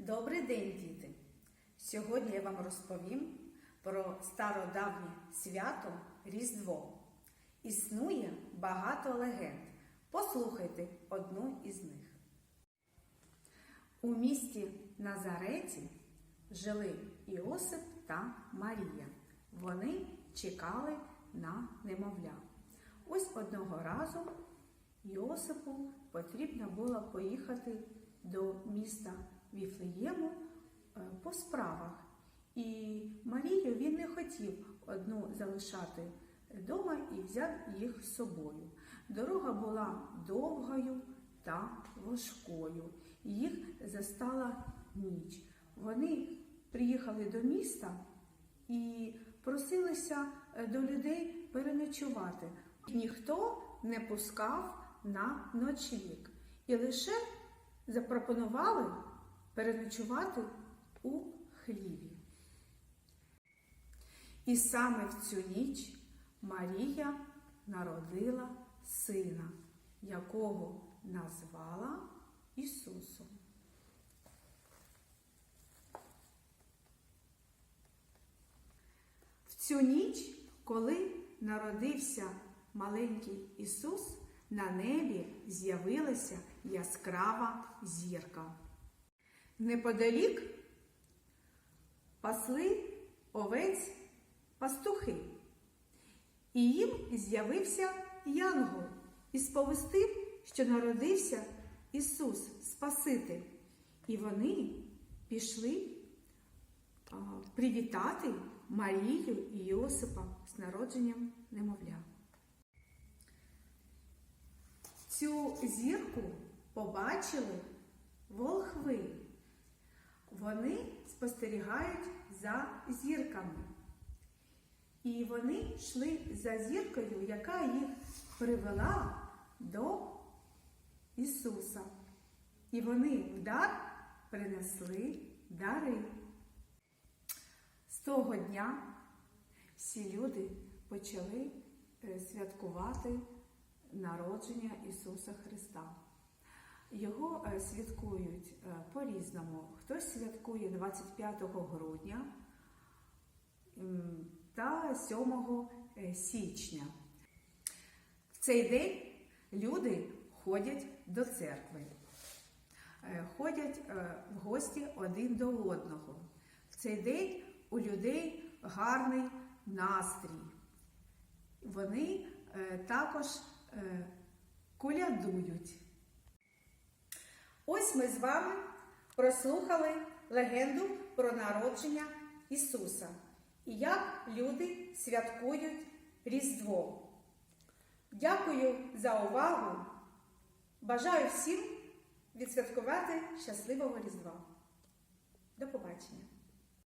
Добрий день, діти! Сьогодні я вам розповім про стародавнє свято Різдво. Існує багато легенд. Послухайте одну із них. У місті Назареті жили Іосип та Марія. Вони чекали на немовля. Ось одного разу Йосипу потрібно було поїхати до міста Віфлеєму е, по справах. І Марію він не хотів одну залишати вдома і взяв їх з собою. Дорога була довгою та важкою. Їх застала ніч. Вони приїхали до міста і просилися е, до людей переночувати. Ніхто не пускав на ночліг і лише запропонували переночувати у хліві. І саме в цю ніч Марія народила сина, якого назвала Ісусом. В цю ніч, коли народився маленький Ісус, на небі з'явилася яскрава зірка. Неподалік пасли овець пастухи, і їм з'явився янгол і сповістив, що народився Ісус Спаситель. І вони пішли привітати Марію і Йосипа з народженням немовля. Цю зірку побачили волхви. Вони спостерігають за зірками. І вони йшли за зіркою, яка їх привела до Ісуса. І вони в дар принесли дари. З того дня всі люди почали е, святкувати народження Ісуса Христа. Його е, святкують е, по-різному. Хтось святкує 25 грудня та 7 е, січня. В цей день люди ходять до церкви, ходять в гості один до одного. В цей день у людей гарний настрій. Вони також колядують. Ось ми з вами прослухали легенду про народження Ісуса і як люди святкують Різдво. Дякую за увагу. Бажаю всім відсвяткувати щасливого Різдва. До побачення!